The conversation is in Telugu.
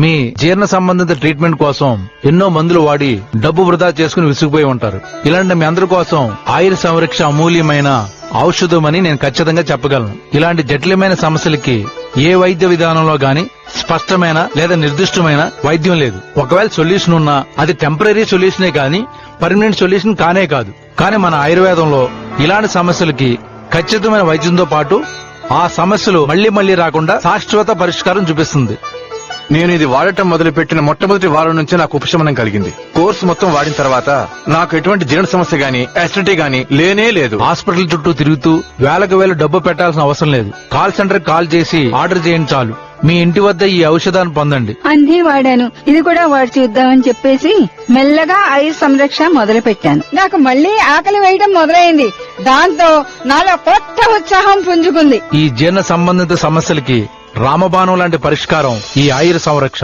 మీ జీర్ణ సంబంధిత ట్రీట్మెంట్ కోసం ఎన్నో మందులు వాడి డబ్బు వృధా చేసుకుని విసిగిపోయి ఉంటారు. ఇలాంటి మీ అందరి కోసం ఆయుర్ సంరక్ష అమూల్యమైన ఔషధమని నేను ఖచ్చితంగా చెప్పగలను. ఇలాంటి జటిలమైన సమస్యలకి ఏ వైద్య విధానంలో గాని స్పష్టమైన లేదా నిర్దిష్టమైన వైద్యం లేదు. ఒకవేళ సొల్యూషన్ ఉన్నా అది టెంపరీ సొల్యూషనే కానీ పర్మనెంట్ సొల్యూషన్ కానే కాదు. కానీ మన ఆయుర్వేదంలో ఇలాంటి సమస్యలకి ఖచ్చితమైన వైద్యంతో పాటు ఆ సమస్యలు మళ్ళీ మళ్ళీ రాకుండా శాశ్వత పరిష్కారం చూపిస్తుంది. నేను ఇది వాడటం మొదలుపెట్టిన మొట్టమొదటి వారం నుంచే నాకు ఉపశమనం కలిగింది. కోర్సు మొత్తం వాడిన తర్వాత నాకు ఎటువంటి జీర్ణ సమస్య గాని అసిడిటీ గాని లేనే లేదు. హాస్పిటల్ చుట్టూ తిరుగుతూ వేలకు వేలు డబ్బు పెట్టాల్సిన అవసరం లేదు. కాల్ సెంటర్ కాల్ చేసి ఆర్డర్ చేయండి చాలు. మీ ఇంటి వద్ద ఈ ఔషధాన్ని పొందండి. అన్నీ వాడాను. ఇది కూడా వాడి చూద్దామని చెప్పేసి మెల్లగా ఐదు సంరక్షణ మొదలు పెట్టాను నాకు మళ్ళీ ఆకలి వేయడం మొదలైంది. దాంతో నాలో కొత్త ఉత్సాహం పుంజుకుంది. ఈ జీర్ణ సంబంధిత సమస్యలకి రామబాణం లాంటి పరిష్కారం ఈ ఆయుర సంరక్షణ.